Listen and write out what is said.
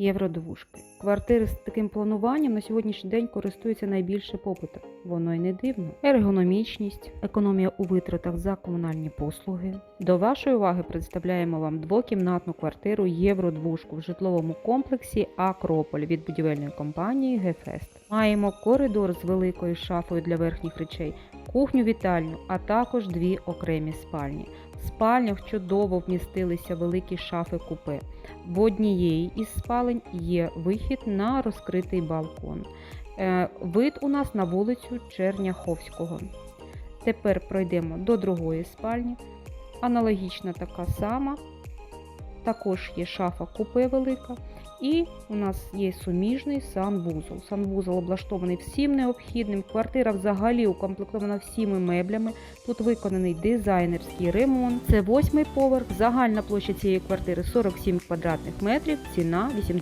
євродвушки. Квартири з таким плануванням на сьогоднішній день користуються найбільше попитом. Воно й не дивно. Ергономічність, економія у витратах за комунальні послуги. До вашої уваги представляємо вам двокімнатну квартиру євродвушку в житловому комплексі Акрополь від будівельної компанії Гефест. Маємо коридор з великою шафою для верхніх речей, кухню вітальню, а також дві окремі спальні. В спальнях чудово вмістилися великі шафи купе. В однієї із спалень є вихід на розкритий балкон. Е, Вид у нас на вулицю Черняховського. Тепер пройдемо до другої спальні. Аналогічна така сама. Також є шафа купе велика. І у нас є суміжний санвузол. Санвузол облаштований всім необхідним. Квартира взагалі укомплектована всіми меблями. Тут виконаний дизайнерський ремонт. Це восьмий поверх. Загальна площа цієї квартири 47 квадратних метрів. Ціна 80